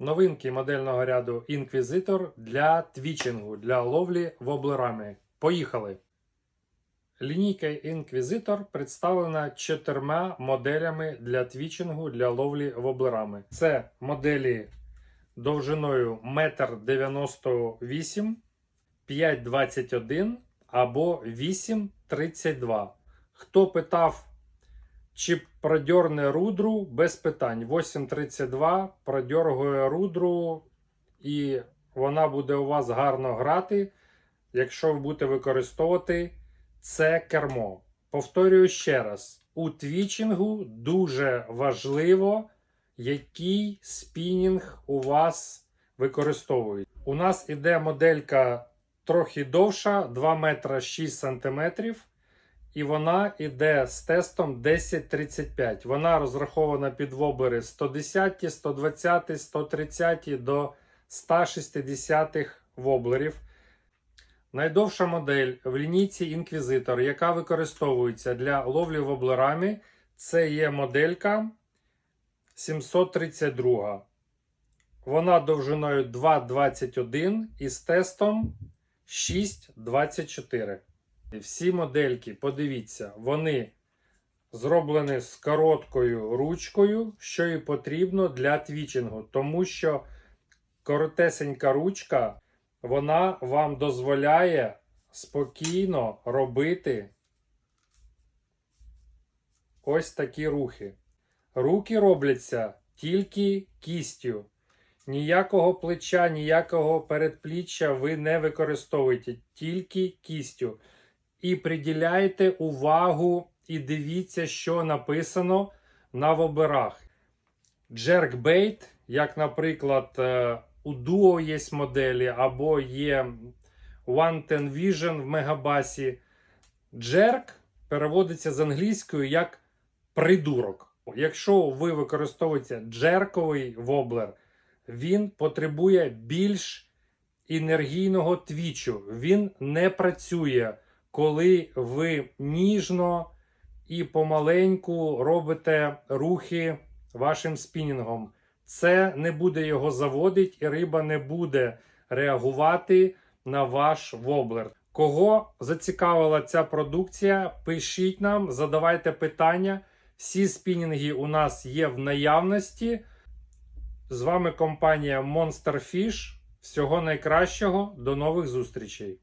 Новинки модельного ряду Inquisitor для твічингу, для ловлі воблерами. Поїхали! Лінійка Inquisitor представлена чотирма моделями для твічингу для ловлі воблерами. Це моделі довжиною 1,98 м, 5,21 або 8,32. Хто питав, чи продьорне рудру без питань. 8.32 продьоргує рудру, і вона буде у вас гарно грати, якщо ви будете використовувати це кермо. Повторюю ще раз: у твічингу дуже важливо, який спінінг у вас використовують. У нас іде моделька трохи довша, 2 метра 6 сантиметрів. І вона йде з тестом 1035. Вона розрахована під воблери 110, 120, 130 до 160 воблерів. Найдовша модель в лінійці Inquisitor, яка використовується для ловлі воблерами, це є моделька 732. Вона довжиною 2,21 і з тестом 6,24. Всі модельки, подивіться, вони зроблені з короткою ручкою, що і потрібно для твічингу, тому що коротесенька ручка, вона вам дозволяє спокійно робити ось такі рухи. Руки робляться тільки кістю. Ніякого плеча, ніякого передпліччя ви не використовуєте, тільки кістю. І приділяйте увагу і дивіться, що написано на воберах. Джеркбейт, як, наприклад, е, у Duo є моделі, або є One Ten Vision в Мегабасі. Джерк переводиться з англійською як придурок. Якщо ви використовуєте джерковий воблер, він потребує більш енергійного твічу. Він не працює коли ви ніжно і помаленьку робите рухи вашим спінінгом. Це не буде його заводити, і риба не буде реагувати на ваш воблер. Кого зацікавила ця продукція, пишіть нам, задавайте питання. Всі спінінги у нас є в наявності. З вами компанія Monster Fish. Всього найкращого, до нових зустрічей!